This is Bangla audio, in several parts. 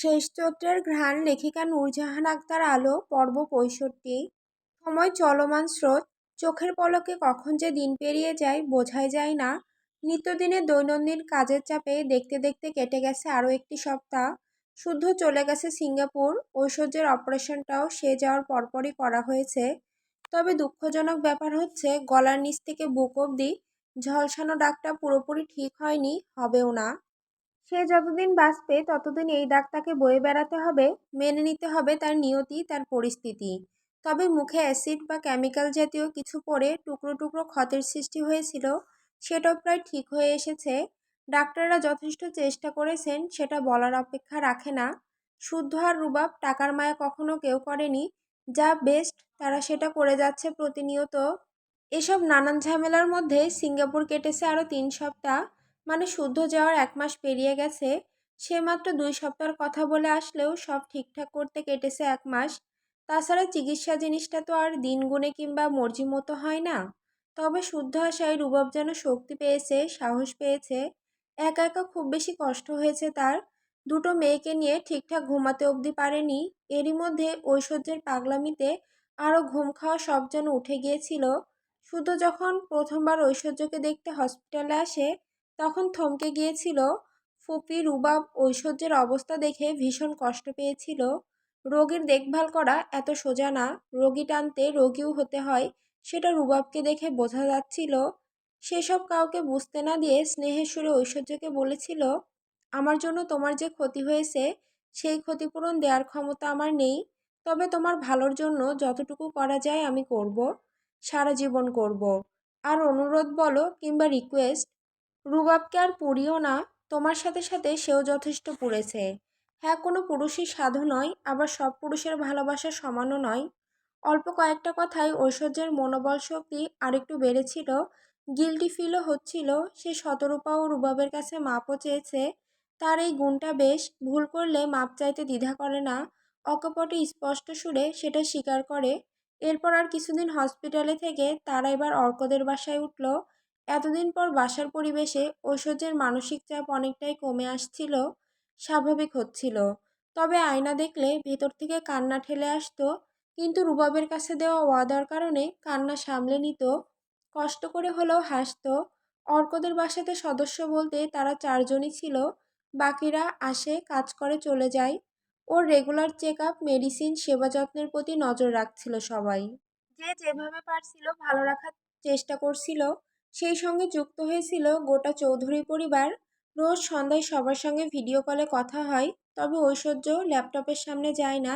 শেষ চৈত্রের ঘ্রাণ লেখিকা নূরজাহান আক্তার আলো, পর্ব পঁয়ষট্টি। সময় চলমান স্রোত, চোখের পলকে কখন যে দিন পেরিয়ে যায়, বোঝাই যায় না। নিত্যদিনের দৈনন্দিন কাজের চাপে দেখতে দেখতে কেটে গেছে আরও একটি সপ্তাহ। শুদ্ধ চলে গেছে সিঙ্গাপুর, ঐশ্বর্যের অপারেশনটাও সে যাওয়ার পরপরই করা হয়েছে। তবে দুঃখজনক ব্যাপার হচ্ছে, গলার নিচ থেকে বুক অবধি ঝলসানো ডাকটা পুরোপুরি ঠিক হয়নি, হবেও না। সে যতদিন বাঁচবে, ততদিন এই দাগ তাকে বয়ে বেড়াতে হবে, মেনে নিতে হবে তার নিয়তি, তার পরিস্থিতি। তবে মুখে অ্যাসিড বা কেমিক্যাল জাতীয় কিছু পরে টুকরো টুকরো ক্ষতের সৃষ্টি হয়েছিল, সেটাও প্রায় ঠিক হয়ে এসেছে। ডাক্তাররা যথেষ্ট চেষ্টা করেছেন, সেটা বলার অপেক্ষা রাখে না। শুদ্ধ আর রুবাব টাকার মায়া কখনো কেউ করেনি, যা বেস্ট, তারা সেটা করে যাচ্ছে প্রতিনিয়ত। এসব নানান ঝামেলার মধ্যে সিঙ্গাপুর কেটেছে আরও তিন সপ্তাহ। মানে শুদ্ধ যাওয়ার এক মাস পেরিয়ে গেছে, সে মাত্র দুই সপ্তাহের কথা বলে আসলেও সব ঠিকঠাক করতে কেটেছে এক মাস। তাছাড়া চিকিৎসা জিনিসটা তো আর দিন গুণে কিংবা মর্জি মতো হয় না। তবে শুদ্ধ আশায় রুবাব যেন শক্তি পেয়েছে, সাহস পেয়েছে, একা একা খুব বেশি কষ্ট হয়েছে তার। দুটো মেয়েকে নিয়ে ঠিকঠাক ঘুমাতে অবধি পারেনি, এরই মধ্যে ঐশ্বর্যের পাগলামিতে আরও ঘুম খাওয়া সব যেন উঠে গিয়েছিল। শুধু যখন প্রথমবার ঐশ্বর্যকে দেখতে হসপিটালে আসে তখন থমকে গিয়েছিল। ফুপি রুবাব ঐশ্বর্যের অবস্থা দেখে ভীষণ কষ্ট পেয়েছিল। রোগীর দেখভাল করা এত সোজা না। রোগী টানতে রোগীও হতে হয়, সেটা রুবাবকে দেখে বোঝা যাচ্ছিল। সেসব কাউকে বুঝতে না দিয়ে স্নেহের সুরে ঐশ্বর্যকে বলেছিল, আমার জন্য তোমার যে ক্ষতি হয়েছে, সেই ক্ষতিপূরণ দেওয়ার ক্ষমতা আমার নেই। তবে তোমার ভালোর জন্য যতটুকু করা যায় আমি করব, সারা জীবন করব। আর অনুরোধ বলো কিংবা রিকোয়েস্ট রুবাবকে আর পুড়িও না, তোমার সাথে সাথে সেও যথেষ্ট পুড়েছে। হ্যাঁ কোনো পুরুষই সাধু নয়, আবার সব পুরুষের ভালোবাসা সমানও নয়। অল্প কয়েকটা কথায় ঐশ্বর্যের মনোবল শক্তি আরেকটু বেড়েছিল, গিলটি ফিলও হচ্ছিল, সে শতরূপা ও রুবাবের কাছে মাপও চেয়েছে। তার এই গুণটা বেশ, ভুল করলে মাপ চাইতে দ্বিধা করে না, অকপটে স্পষ্ট সুরে সেটা স্বীকার করে। এরপর আর কিছুদিন হসপিটালে থেকে তারা এবার অর্কদের বাসায় উঠল এতদিন পর বাসার পরিবেশে ঐশ্বর্যের মানসিক চাপ অনেকটাই কমে আসছিল, স্বাভাবিক হচ্ছিল। তবে আয়না দেখলে ভেতর থেকে কান্না ঠেলে আসতো, কিন্তু রুবাবের কাছে দেওয়া ওয়াদার কারণে কান্না সামলে নিত, কষ্ট করে হলেও হাসতো। অর্কদের বাসাতে সদস্য বলতে তারা চারজনই ছিল, বাকিরা আসে, কাজ করে চলে যায়। ওর রেগুলার চেক আপ মেডিসিন সেবা যত্নের প্রতি নজর রাখছিল সবাই। যে যেভাবে পারছিল ভালো রাখার চেষ্টা করছিল সেই সঙ্গে যুক্ত হয়েছিল গোটা চৌধুরী পরিবার। রোজ সন্ধ্যায় সবার সঙ্গে ভিডিও কলে কথা হয়, তবে ঐশ্বর্য ল্যাপটপের সামনে যায় না।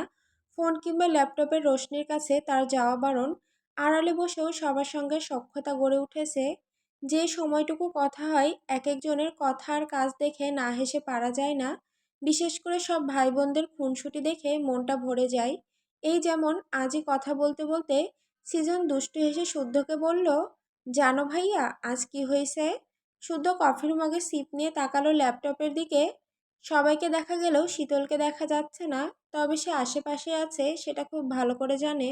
ফোন কিংবা ল্যাপটপের রোশনির কাছে তার যাওয়া বারণ। আড়ালে বসেও সবার সঙ্গে সখ্যতা গড়ে উঠেছে। যে সময়টুকু কথা হয় এক একজনের কথা আর কাজ দেখে না হেসে পারা যায় না। বিশেষ করে সব ভাই বোনদের খুনসুটি দেখে মনটা ভরে যায়। এই যেমন আজই কথা বলতে বলতে সিজন দুষ্টু হেসে শুদ্ধকে বলল জানো ভাইয়া, আজ কি হয়েছে? শুদ্ধ কফির মগে সিপ নিয়ে তাকালো ল্যাপটপের দিকে। সবাইকে দেখা গেলেও শীতলকে দেখা যাচ্ছে না, তবে সে আশেপাশে আছে, সেটা খুব ভালো করে জানে।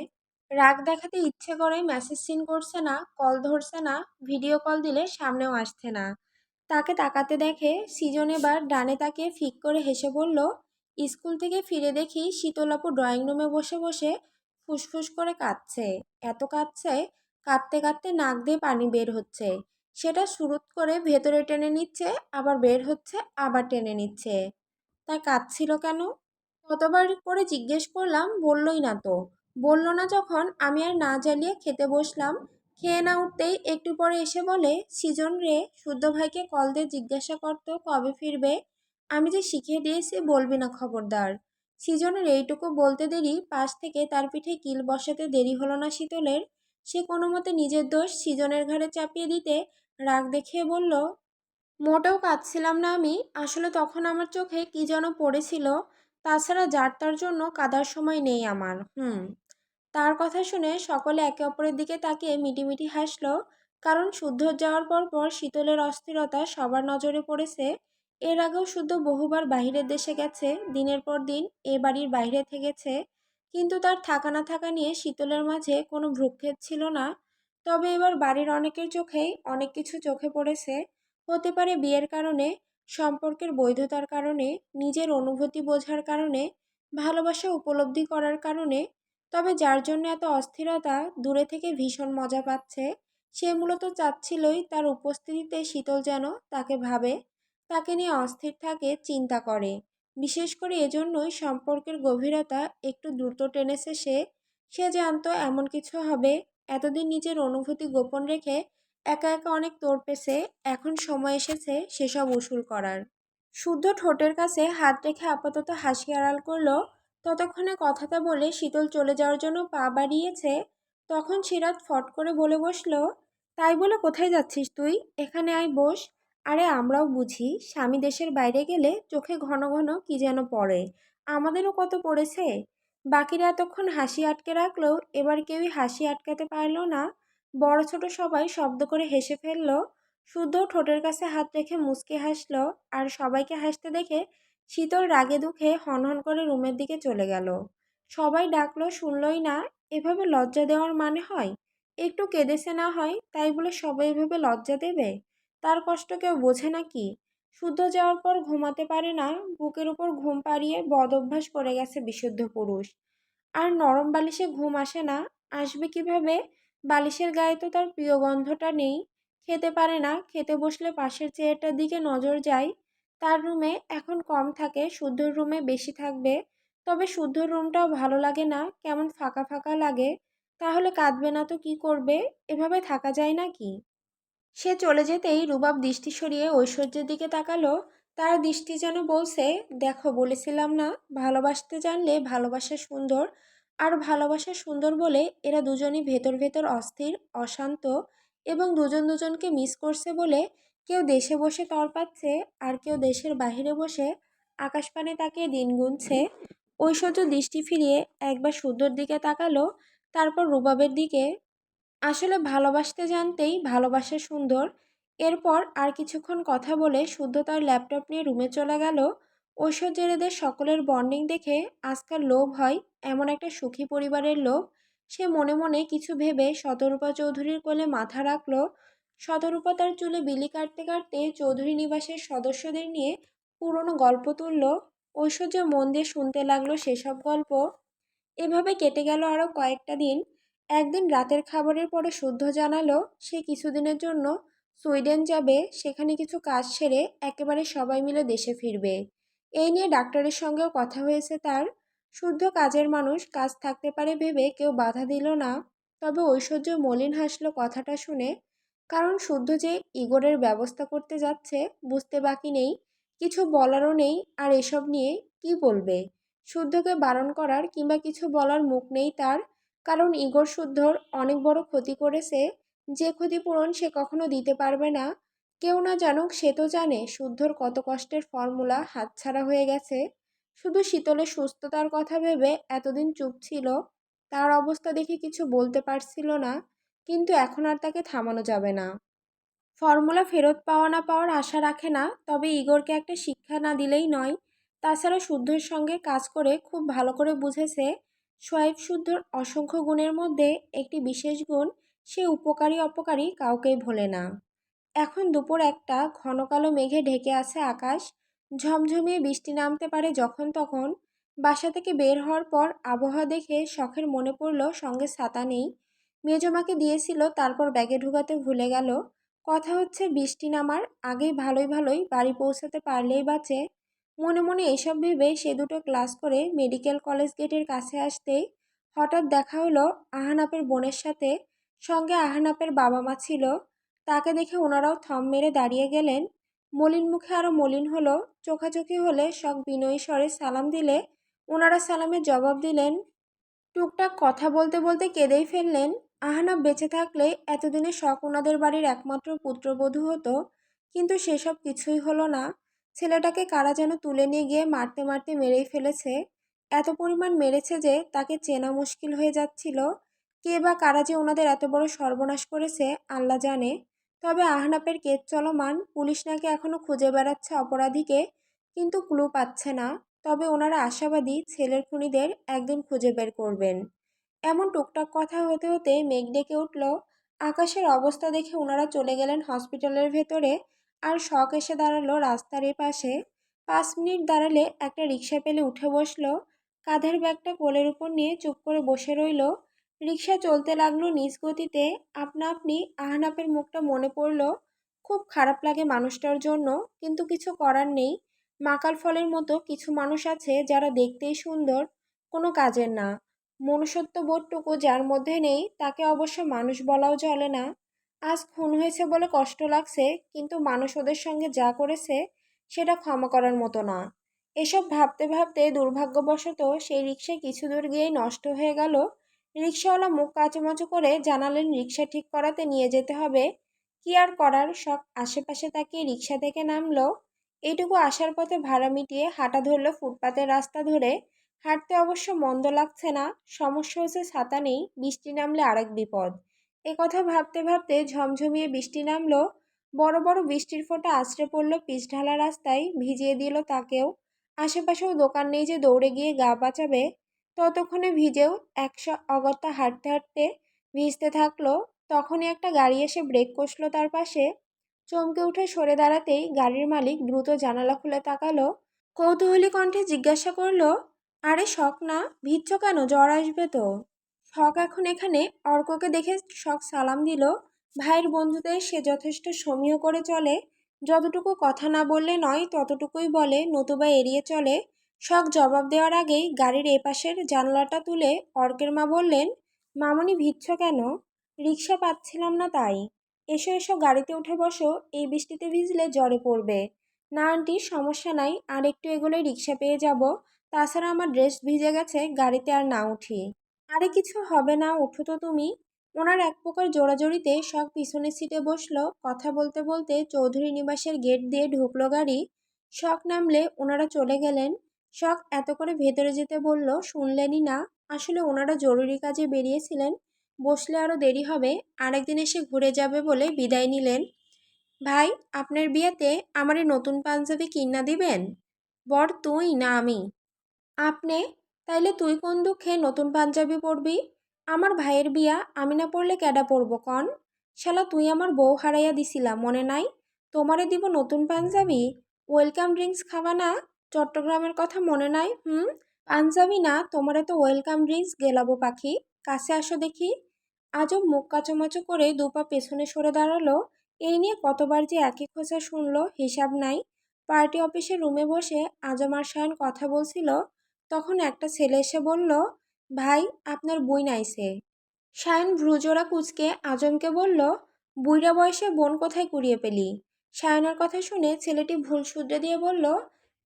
রাগ দেখাতে ইচ্ছে করে মেসেজ সিন করছে না কল ধরছে না ভিডিও কল দিলে সামনেও আসছে না। তাকে তাকাতে দেখে সিজন এবার ডানে তাকে ফিক করে হেসে বলল, স্কুল থেকে ফিরে দেখি শীতলাপু ড্রয়িং রুমে বসে বসে ফুসফুস করে কাঁদছে। এত কাঁদছে? কাঁদতে কাঁদতে নাক দিয়ে পানি বের হচ্ছে। সেটা সুরুত করে ভেতরে টেনে নিচ্ছে, আবার বের হচ্ছে, আবার টেনে নিচ্ছে। তা কাঁদছিল কেন? কতবার করে জিজ্ঞেস করলাম, বললই না তো। বলল না যখন আমি আর না জ্বালিয়ে খেতে বসলাম। খেয়ে না উঠতেই একটু পরে এসে বলে, সিজন রে, শুদ্ধ ভাইকে কল দিয়ে জিজ্ঞাসা করতো কবে ফিরবে? আমি যে শিখিয়ে দিয়েছি, বলবি না খবরদার। সিজনের এইটুকু বলতে দেরি, পাশ থেকে তার পিঠে কিল বসাতে দেরি হলো না শীতলের। সে কোনো মতে নিজের দোষ সিজনের ঘাড়ে চাপিয়ে দিতে রাগ দেখিয়ে বলল, মোটেও কাঁদছিলাম না আমি। আসলে তখন আমার চোখে কি যেন পড়েছিল। তাছাড়া যার তার জন্য কাদার সময় নেই আমার। হুম তার কথা শুনে সকলে একে অপরের দিকে তাকিয়ে মিটিমিটি হাসল। কারণ শুদ্ধ যাওয়ার পর পর শীতলের অস্থিরতা সবার নজরে পড়েছে। এর আগেও শুদ্ধ বহুবার বাহিরের দেশে গেছে। দিনের পর দিন এ বাড়ির বাইরে থেকেছে। কিন্তু তার থাকা না থাকা নিয়ে শীতলের মাঝে কোনো ভ্রুক্ষেপ ছিল না। তবে এবার বাড়ির অনেকের চোখেই অনেক কিছু চোখে পড়েছে। হতে পারে বিয়ের কারণে, সম্পর্কের বৈধতার কারণে, নিজের অনুভূতি বোঝার কারণে, ভালোবাসা উপলব্ধি করার কারণে। তবে যার জন্য এত অস্থিরতা, দূরে থেকে ভীষণ মজা পাচ্ছে। সে মূলত চাচ্ছিলই তার উপস্থিতিতে শীতল যেন তাকে ভাবে, তাকে নিয়ে অস্থির থাকে, চিন্তা করে। বিশেষ করে এজন্যই সম্পর্কের গভীরতা একটু দ্রুত টেনেছে সে সে জানতো এমন কিছু হবে। এতদিন নিজের অনুভূতি গোপন রেখে একা একা অনেক তোড়পেছে এখন সময় এসেছে সেসব উসুল করার। শুদ্ধ ঠোঁটের কাছে হাত রেখে আপাতত হাসি আড়াল করল, ততক্ষণে কথাটা বলে শীতল চলে যাওয়ার জন্য পা বাড়িয়েছে। তখন সিরাত ফট করে বলে বসল, তাই বলে কোথায় যাচ্ছিস তুই? এখানে আয়, বস। আরে আমরাও বুঝি, স্বামী দেশের বাইরে গেলে চোখে ঘন ঘন কি যেন পড়ে। আমাদেরও কত পড়েছে? বাকিরা এতক্ষণ হাসি আটকে রাখলেও এবার কেউই হাসি আটকাতে পারল না। বড় ছোট সবাই শব্দ করে হেসে ফেলল, শুদ্ধ ঠোঁটের কাছে হাত রেখে মুচকে হাসলো, আর সবাইকে হাসতে দেখে শীতল রাগে দুঃখে হনহন করে রুমের দিকে চলে গেল। সবাই ডাকলো, শুনলই না, এভাবে লজ্জা দেওয়ার মানে হয়? একটু কেঁদেছে না হয়? তাই বলে সবাই এভাবে লজ্জা দেবে? তার কষ্ট কেউ বোঝে না কি? শুদ্ধ যাওয়ার পর ঘুমাতে পারে না, বুকের উপর ঘুম পাড়িয়ে বদ অভ্যাস করে গেছে বিশুদ্ধ পুরুষ। আর নরম বালিশে ঘুম আসে না, আসবে কীভাবে? বালিশের গায়ে তো তার প্রিয় গন্ধটা নেই। খেতে পারে না, খেতে বসলে পাশের চেয়ারটার দিকে নজর যায়। তার রুমে এখন কম থাকে শুদ্ধর রুমে বেশি থাকবে। তবে শুদ্ধ রুমটাও ভালো লাগে না, কেমন ফাঁকা ফাঁকা লাগে। তাহলে কাঁদবে না তো কি করবে? এভাবে থাকা যায় নাকি সে চলে যেতেই রুবাব দৃষ্টি সরিয়ে ঐশ্বর্যের দিকে তাকালো। তার দৃষ্টি যেন বলছে, দেখো, বলেছিলাম না, ভালোবাসতে জানলে ভালোবাসা সুন্দর। আর ভালোবাসা সুন্দর বলে এরা দুজনই ভেতর ভেতর অস্থির, অশান্ত এবং দুজন দুজনকে মিস করছে বলে কেউ দেশে বসে তরপাচ্ছে আর কেউ দেশের বাহিরে বসে আকাশপানে তাকিয়ে দিন গুনছে। ঐশ্বর্য দৃষ্টি ফিরিয়ে একবার শুদ্ধর দিকে তাকালো। তারপর রুবাবের দিকে আসলে ভালোবাসতে জানতেই ভালোবাসা সুন্দর। এরপর আর কিছুক্ষণ কথা বলে শুদ্ধ তার ল্যাপটপ নিয়ে রুমে চলে গেল। ঐশ্বর্যের এদের সকলের বন্ডিং দেখে আজকাল লোভ হয় এমন একটা সুখী পরিবারের লোভ। সে মনে মনে কিছু ভেবে শতরূপা চৌধুরীর কোলে মাথা রাখল। শতরূপা তার চুলে বিলি কাটতে কাটতে চৌধুরী নিবাসের সদস্যদের নিয়ে পুরনো গল্প তুলল। ঐশ্বর্য মন দিয়ে শুনতে লাগল সেসব গল্প। এভাবে কেটে গেল আরও কয়েকটা দিন। একদিন রাতের খাবারের পরে শুদ্ধ জানালো, সে কিছুদিনের জন্য সুইডেন যাবে, সেখানে কিছু কাজ সেরে একেবারে সবাই মিলে দেশে ফিরবে। এই নিয়ে ডাক্তারের সঙ্গেও কথা হয়েছে তার। শুদ্ধ কাজের মানুষ কাজ থাকতে পারে ভেবে কেউ বাধা দিল না, তবে ঐশ্বর্য মলিন হাসলো কথাটা শুনে। কারণ শুদ্ধ যে ইগোরের ব্যবস্থা করতে যাচ্ছে, বুঝতে বাকি নেই, কিছু বলারও নেই, আর এসব নিয়ে কি বলবে? শুদ্ধকে বারণ করার কিংবা কিছু বলার মুখ নেই তার। কারণ ইগোর শুদ্ধর অনেক বড় ক্ষতি করেছে। যে ক্ষতিপূরণ সে কখনো দিতে পারবে না। কেউ না জানুক, সে তো জানে শুদ্ধর কত কষ্টের ফর্মুলা হাতছাড়া হয়ে গেছে। শুধু শীতলের সুস্থতার কথা ভেবে এতদিন চুপ ছিল, তার অবস্থা দেখে কিছু বলতে পারছিল না, কিন্তু এখন আর তাকে থামানো যাবে না। ফর্মুলা ফেরত পাওয়া না পাওয়ার আশা রাখে না, তবে ইগোরকে একটা শিক্ষা না দিলেই নয়। তাছাড়া শুদ্ধর সঙ্গে কাজ করে খুব ভালো করে বুঝেছে সোয়াইব শুদ্ধর অসংখ্য গুণের মধ্যে একটি বিশেষ গুণ, সে উপকারী অপকারী কাউকেই ভোলে না। এখন দুপুর একটা, ঘন কালো মেঘে ঢেকে আছে আকাশ। ঝমঝমিয়ে বৃষ্টি নামতে পারে যখন তখন। বাসা থেকে বের হওয়ার পর আবহাওয়া দেখে শখের মনে পড়ল সঙ্গে ছাতা নেই। মেজমাকে দিয়েছিল, তারপর ব্যাগে ঢুকাতে ভুলে গেল। কথা হচ্ছে, বৃষ্টি নামার আগেই ভালোই ভালোই বাড়ি পৌঁছাতে পারলেই বাঁচে। মনে মনে এসব ভেবে সে দুটো ক্লাস করে মেডিকেল কলেজ গেটের কাছে আসতেই হঠাৎ দেখা হলো আহানাপের বোনের সাথে। সঙ্গে আহানাপের বাবা মা ছিল। তাকে দেখে ওনারাও থম মেরে দাঁড়িয়ে গেলেন। মলিন মুখে আরও মলিন হলো। চোখাচোখি হলে শখ বিনয়ী স্বরে সালাম দিলে ওনারা সালামের জবাব দিলেন, টুকটাক কথা বলতে বলতে কেঁদেই ফেললেন। আহানাব বেঁচে থাকলে এতদিনে শখ ওনাদের বাড়ির একমাত্র পুত্রবধূ হতো। কিন্তু সেসব কিছুই হলো না। ছেলেটাকে কারা যেন তুলে নিয়ে গিয়ে মারতে মারতে মেরেই ফেলেছে। এত পরিমাণ মেরেছে যে তাকে চেনা মুশকিল হয়ে যাচ্ছিল। কে বা কারা যে ওনাদের এত বড় সর্বনাশ করেছে, আল্লাহ জানে। তবে আহনাপের কেস চলমান, পুলিশ নাকি এখনও খুঁজে বেড়াচ্ছে অপরাধীকে, কিন্তু ক্লু পাচ্ছে না। তবে ওনারা আশাবাদী ছেলের খুনিদের একদিন খুঁজে বের করবেন। এমন টুকটাক কথা হতে হতে মেঘ ডেকে উঠল। আকাশের অবস্থা দেখে ওনারা চলে গেলেন হসপিটালের ভেতরে। আর শখ এসে দাঁড়াল রাস্তার পাশে পাঁচ মিনিট দাঁড়ালে একটা রিক্সা পেলে উঠে বসল। কাঁধের ব্যাগটা কোলের উপর নিয়ে চুপ করে বসে রইল। রিক্সা চলতে লাগল নিজ গতিতে। আপনা আপনি আহনাপের মুখটা মনে পড়ল। খুব খারাপ লাগে মানুষটার জন্য, কিন্তু কিছু করার নেই। মাকাল ফলের মতো কিছু মানুষ আছে যারা দেখতেই সুন্দর, কোনো কাজের না। মনুষ্যত্ব বোধটুকু যার মধ্যে নেই, তাকে অবশ্য মানুষ বলাও চলে না। আজ খুন হয়েছে বলে কষ্ট লাগছে, কিন্তু মানুষ ওদের সঙ্গে যা করেছে সেটা ক্ষমা করার মতো না। এসব ভাবতে ভাবতে দুর্ভাগ্যবশত সেই রিক্সা কিছু দূর গিয়েই নষ্ট হয়ে গেল। রিক্সাওয়ালা মুখ কাচুমাচু করে জানালেন রিক্সা ঠিক করাতে নিয়ে যেতে হবে। কি আর করার? সব আশেপাশে তাকিয়ে রিক্সা থেকে নামলো। এইটুকু আসার পথে ভাড়া মিটিয়ে হাঁটা ধরলো ফুটপাতের রাস্তা ধরে। হাঁটতে অবশ্য মন্দ লাগছে না। সমস্যা হচ্ছে ছাতা নেই, বৃষ্টি নামলে আরেক বিপদ। এ কথা ভাবতে ভাবতে ঝমঝমিয়ে বৃষ্টি নামলো। বড় বড় বৃষ্টির ফোঁটা আছড়ে পড়ল পিচ ঢালা রাস্তায়, ভিজিয়ে দিল তাকেও। আশেপাশেও দোকান নেই যে দৌড়ে গিয়ে গা বাঁচাবে ততক্ষণে ভিজেও একশো অগত্যা হাঁটতে হাঁটতে ভিজতে থাকল। তখনই একটা গাড়ি এসে ব্রেক কষলো তার পাশে। চমকে উঠে সরে দাঁড়াতেই গাড়ির মালিক দ্রুত জানালা খুলে তাকালো। কৌতূহলী কণ্ঠে জিজ্ঞাসা করল, আরে শখ না? ভিজছ কেন? জ্বর আসবে তো। শখ এখন এখানে অর্ককে দেখে শখ সালাম দিল। ভাইয়ের বন্ধুদের সে যথেষ্ট সমীহ করে চলে। যতটুকু কথা না বললে নয়, ততটুকুই বলে, নতুবা এড়িয়ে চলে। শখ জবাব দেওয়ার আগেই গাড়ির এপাশের জানলাটা তুলে অর্কের মা বললেন, মামনি ভিজছ কেন? রিক্সা পাচ্ছিলাম না তাই। এসো এসো, গাড়িতে উঠে বসো। এই বৃষ্টিতে ভিজলে জ্বরে পড়বে। না, আন্টি, সমস্যা নাই। আর একটু এগুলোই রিক্সা পেয়ে যাব। তাছাড়া আমার ড্রেস ভিজে গেছে, গাড়িতে আর না উঠি। আরে কিছু হবে না, উঠো তো তুমি। ওনার এক প্রকার জোড়াজড়িতে শখ পিছনের সিটে বসল। কথা বলতে বলতে চৌধুরী নিবাসের গেট দিয়ে ঢুকলো গাড়ি। শখ নামলে ওনারা চলে গেলেন। শখ এত করে ভেতরে যেতে বলল, শুনলেনই না। আসলে ওনারা জরুরি কাজে বেরিয়েছিলেন। বসলে আরও দেরি হবে। আরেকদিন এসে ঘুরে যাবে বলে বিদায় নিলেন। ভাই, আপনার বিয়েতে আমার এই নতুন পাঞ্জাবি কিনা দিবেন? বর, তুই না আমি। আপনি তাইলে তুই কোন দুঃখে নতুন পাঞ্জাবি পরবি? আমার ভাইয়ের বিয়া, আমি না পড়লে ক্যাডা পরব কন? শালা, তুই আমার বউ হারাইয়া দিছিলা, মনে নাই? তোমারে দিব নতুন পাঞ্জাবি? ওয়েলকাম ড্রিঙ্কস খাবা না? চট্টগ্রামের কথা মনে নাই? হুম? পাঞ্জাবি না, তোমারে তো ওয়েলকাম ড্রিঙ্কস গেলাবো পাখি। কাছে আসো দেখি। আজও মুখ কাচুমাচু করে দুপা পেছনে সরে দাঁড়াল। এই নিয়ে কতবার যে একই খোঁচা শুনলো, হিসাব নাই। পার্টি অফিসের রুমে বসে আজম আর সায়ন কথা বলছিল। তখন একটা ছেলে এসে বলল, ভাই, আপনার বই নাইছে সায়ন ভ্রুজোড়া কুচকে আজমকে বলল বুইরা বয়সে বোন কোথায় কুড়িয়ে পেলি? সায়নের কথা শুনে ছেলেটি ভুল শুধরে দিয়ে বলল,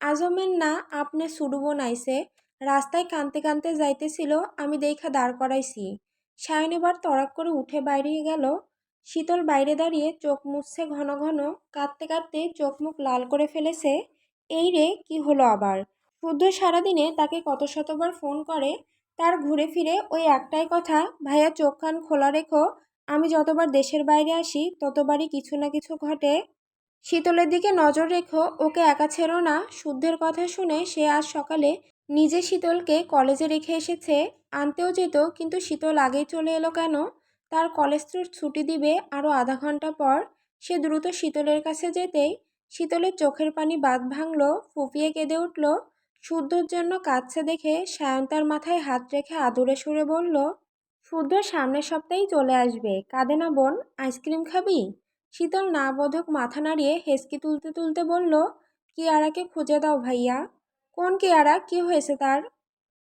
আজমের না, আপনি সুডুবো নাইছে রাস্তায় কানতে কানতে যাইতেছিল, আমি দেখা দাঁড় করাইছি। সায়ন এবার তড়াক করে উঠে বাইরে গেল। শীতল বাইরে দাঁড়িয়ে চোখ মুছছে ঘন ঘন, কাঁদতে কাঁদতে চোখ মুখ লাল করে ফেলেছে। এই রে, কি হলো আবার? শুদ্ধ সারাদিনে তাকে কত শতবার ফোন করে, তার ঘুরে ফিরে ওই একটাই কথা, ভাইয়া চোখ কান খোলা রেখো, আমি যতবার দেশের বাইরে আসি, ততবারই কিছু না কিছু ঘটে। শীতলের দিকে নজর রেখো, ওকে একা ছেড়ো না। শুদ্ধের কথা শুনে সে আজ সকালে নিজে শীতলকে কলেজে রেখে এসেছে। আনতেও যেত, কিন্তু শীতল আগেই চলে এলো কেন? তার কলেজ ছুটি দিবে আরও আধা ঘণ্টা পর। সে দ্রুত শীতলের কাছে যেতেই শীতলের চোখের পানি বাদ ভাঙল, ফুপিয়ে কেঁদে উঠল। শুদ্ধর জন্য কাঁদছে দেখে সায়ন তার মাথায় হাত রেখে আদুরে সুরে বলল শুদ্ধ সামনের সপ্তাহেই চলে আসবে। কাঁদে না বোন, আইসক্রিম খাবি? শীতল না বোধক মাথা নাড়িয়ে হেসকি তুলতে তুলতে বলল, কিয়ারাকে খুঁজে দাও ভাইয়া। কোন কিয়ারা? কি হয়েছে তার?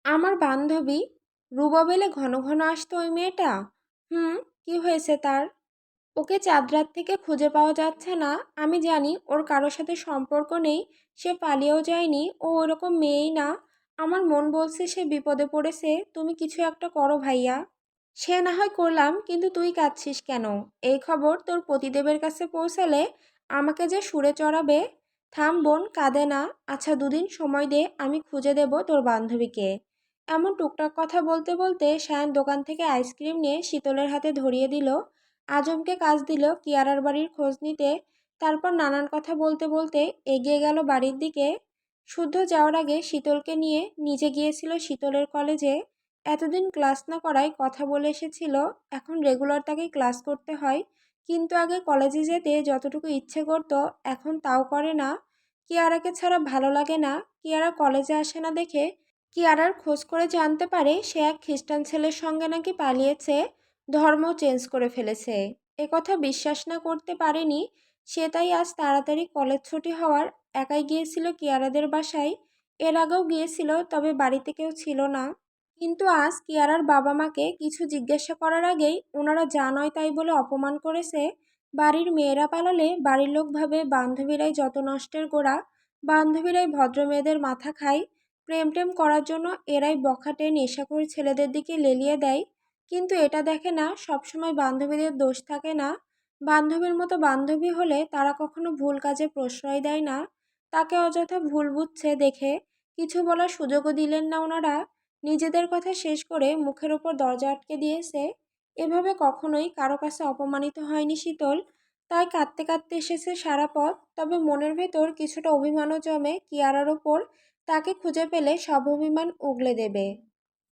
আমার বান্ধবী। রুবাবেলে ঘন ঘন আসতো ওই মেয়েটা। হুম, কি হয়েছে তার? ওকে চাঁদরাত থেকে খুঁজে পাওয়া যাচ্ছে না। আমি জানি ওর কারোর সাথে সম্পর্ক নেই, সে পালিয়েও যায়নি ও ওরকম মেয়েই না। আমার মন বলছে সে বিপদে পড়েছে, তুমি কিছু একটা করো ভাইয়া। সে না হয় করলাম, কিন্তু তুই কাঁদছিস কেন? এই খবর তোর পতিদেবের কাছে পৌঁছালে আমাকে যে সুরে চড়াবে? থাম বোন, কাঁদে না। আচ্ছা দুদিন সময় দে, আমি খুঁজে দেব তোর বান্ধবীকে। এমন টুকটাক কথা বলতে বলতে সায়ন দোকান থেকে আইসক্রিম নিয়ে শীতলের হাতে ধরিয়ে দিল। আজমকে কাজ দিল কিয়ারার বাড়ির খোঁজ নিতে, তারপর নানান কথা বলতে বলতে এগিয়ে গেল বাড়ির দিকে। শুদ্ধ যাওয়ার আগে শীতলকে নিয়ে নিজে গিয়েছিল শীতলের কলেজে। এতদিন ক্লাস না করায় কথা বলে এসেছিল, এখন রেগুলার তাকে ক্লাস করতে হয়। কিন্তু আগে কলেজে যেতে যতটুকু ইচ্ছে করতো, এখন তাও করে না। কিয়ারাকে ছাড়া ভালো লাগে না, কিয়ারা কলেজে আসে না দেখে কিয়ারার খোঁজ করে জানতে পারে সে এক খ্রিস্টান ছেলের সঙ্গে নাকি পালিয়েছে। ধর্ম চেঞ্জ করে ফেলেছে। একথা বিশ্বাস না করতে পারেনি, সে তাই আজ তাড়াতাড়ি কলেজ ছুটি হওয়ার একাই গিয়েছিল কিয়ারাদের বাসায়। এর আগেও গিয়েছিল, তবে বাড়িতে কেউ ছিল না। কিন্তু আজ কিয়ারার বাবা মাকে কিছু জিজ্ঞাসা করার আগেই ওনারা যা নয় তাই বলে অপমান করেছে। বাড়ির মেয়েরা পালালে বাড়ির লোক ভাবে বান্ধবীরাই যত নষ্টের গোড়া, বান্ধবীরাই ভদ্র মেয়েদের মাথা খায়। প্রেম টেম করার জন্য এরাই বখাটে, নেশাখোর ছেলেদের দিকে লেলিয়ে দেয়। কিন্তু এটা দেখে না সবসময় বান্ধবীদের দোষ থাকে না। বান্ধবীর মতো বান্ধবী হলে তারা কখনো ভুল কাজে প্রশ্রয় দেয় না। তাকে অযথা ভুল বুঝছে দেখে কিছু বলার সুযোগও দিলেন না ওনারা। নিজেদের কথা শেষ করে মুখের ওপর দরজা আটকে দিয়েছে। এভাবে কখনোই কারও কাছে অপমানিত হয়নি শীতল। তাই কাঁদতে কাঁদতে এসেছে সারা পথ। তবে মনের ভেতর কিছুটা অভিমানও জমে কিয়ারার ওপর। তাকে খুঁজে পেলে সব অভিমান উগলে দেবে।